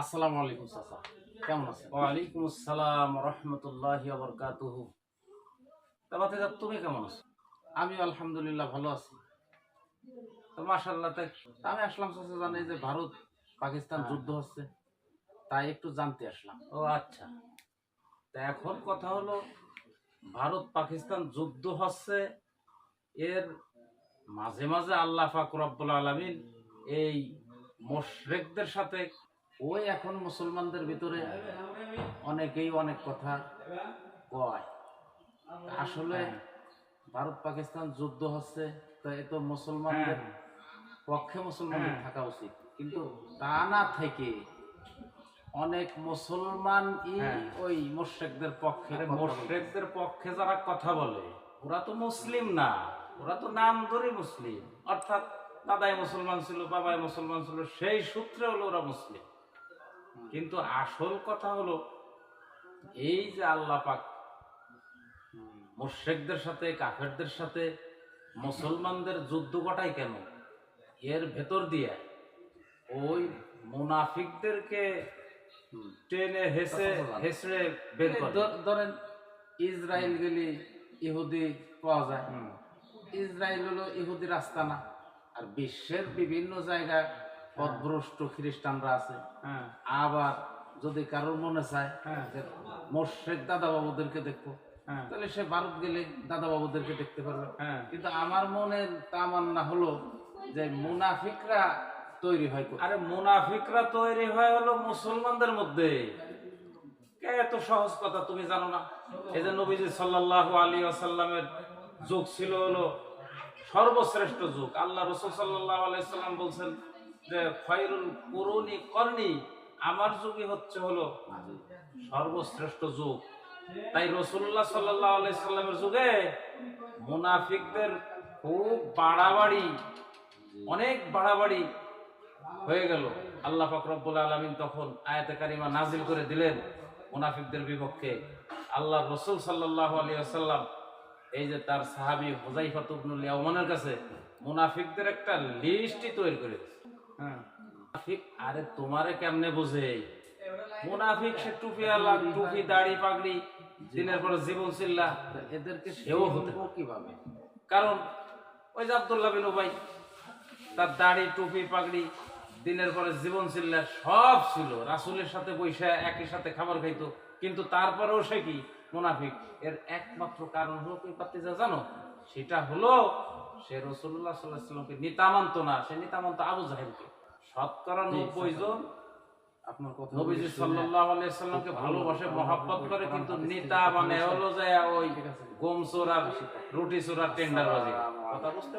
আসসালামু আলাইকুম চাচা। কেমন আছেন? ওয়ালাইকুম আসসালাম রহমতুল্লাহ বরকাতুহ। তুমি কেমন আছো? আমি আলহামদুলিল্লাহ ভালো আছি। তো মাশাল্লাহ তাই আমি আসলাম চাচা জানি যে ভারত পাকিস্তান হ্যাঁ। যুদ্ধ হচ্ছে। তাই একটু জানতে আসলাম। ও আচ্ছা। তা এখন কথা হলো ভারত পাকিস্তান যুদ্ধ হচ্ছে এর মাঝে মাঝে আল্লাহ পাক রব্বুল আলামিন এই মোশরেকদের সাথে ওই এখন মুসলমানদের ভিতরে অনেকেই অনেক কথা কয় আসলে ভারত পাকিস্তান যুদ্ধ হচ্ছে তো এ তো মুসলমানদের হ্যাঁ। পক্ষে মুসলমানদের হ্যাঁ। থাকা উচিত কিন্তু তা না থেকে অনেক মুসলমান হ্যাঁ। ওই মোশেকদের পক্ষে। মোশরেকদের পক্ষে যারা কথা বলে ওরা তো মুসলিম না ওরা তো নাম ধরে মুসলিম অর্থাৎ দাদাই মুসলমান ছিল বাবাই মুসলমান ছিল সেই সূত্রে হলো ওরা মুসলিম কিন্তু আসল কথা হলো এই যে আল্লাহ পাক মুশরিকদের সাথে কাফেরদের সাথে মুসলমানদের যুদ্ধ ঘটায় কেন? এর ভেতর দিয়ে ওই মুনাফিকদেরকে টেনে হেসে হেসড়ে বের করে। ধরেন ইসরায়েল গেলে ইহুদি পাওয়া যায়। ইসরায়েল হলো ইহুদি রাস্তা না। আর বিশ্বের বিভিন্ন জায়গায় পদভ্রষ্ট খ্রিস্টানরা আছে। হ্যাঁ। আবার যদি কারোর মনে চায় হ্যাঁ। মোর্শেক দাদা বাবুদেরকে দেখব হ্যাঁ। তাহলে সে ভারত গেলে দাদা বাবুদেরকে দেখতে পারবে। হ্যাঁ। কিন্তু আমার মনে তামান্না হলো যে মুনাফিকরা তৈরি হয় আরে মুনাফিকরা তৈরি হয় হলো মুসলমানদের মধ্যে। এত সহজ কথা তুমি জানো না? এই যে নবীজি সাল্লাল্লাহু আলী আসাল্লামের যুগ ছিল হলো সর্বশ্রেষ্ঠ যুগ। আল্লাহ রসুল সাল্লাল্লাহু আলাইহি সাল্লাম বলছেন যে খয়রুল কুরুনি করনি, আমার যুগই হচ্ছে হলো সর্বশ্রেষ্ঠ যুগ। তাই রসুল্লাহ সাল্লাহ সাল্লামের যুগে মুনাফিকদের খুব বাড়াবাড়ি, অনেক বাড়াবাড়ি হয়ে গেল। আল্লাহ পাক রব্বুল আলামিন তখন আয়াতে কারিমা নাজিল করে দিলেন মুনাফিকদের বিপক্ষে। আল্লাহ রসুল আলাইহি ওয়াসাল্লাম, এই যে তার সাহাবি হুজাইফা ইবনুল ইয়ামানের কাছে মুনাফিকদের একটা লিস্টই তৈরি করে মুনাফিক আরে তোমারে কেমনে বোঝে? মুনাফিক সে টুপি আলা টুপি দাড়ি পাগড়ি দিনের পর জীবন চিল্লা এদেরকে সেও হতে কীভাবে? কারণ ওই যে আবদুল্লাহ বিন উবাই তার দাড়ি টুপি পাগড়ি দিনের পরে জীবন ছিল সব ছিল। রাসুলের সাথে বৈশা একই সাথে খাবার খাইতো। কিন্তু তারপরেও সে কি? মুনাফিক। এর একমাত্র কারণ হলো কি পাত্তিজা জানো? সেটা হলো সে রসুল্লাহ সাল্লাহ সাল্লামকে নিতামান্ত না সে নিতামান্ত আবু জাহেলকে। শতকরা নব্বই জন আপনার কথা নবীজি সাল্লাহ আলাইসাল্লামকে ভালোবাসে মহাব্বত করে কিন্তু নেতা মানে হলো যে ওই গোম চোরা রুটি চোরা কথা বুঝতে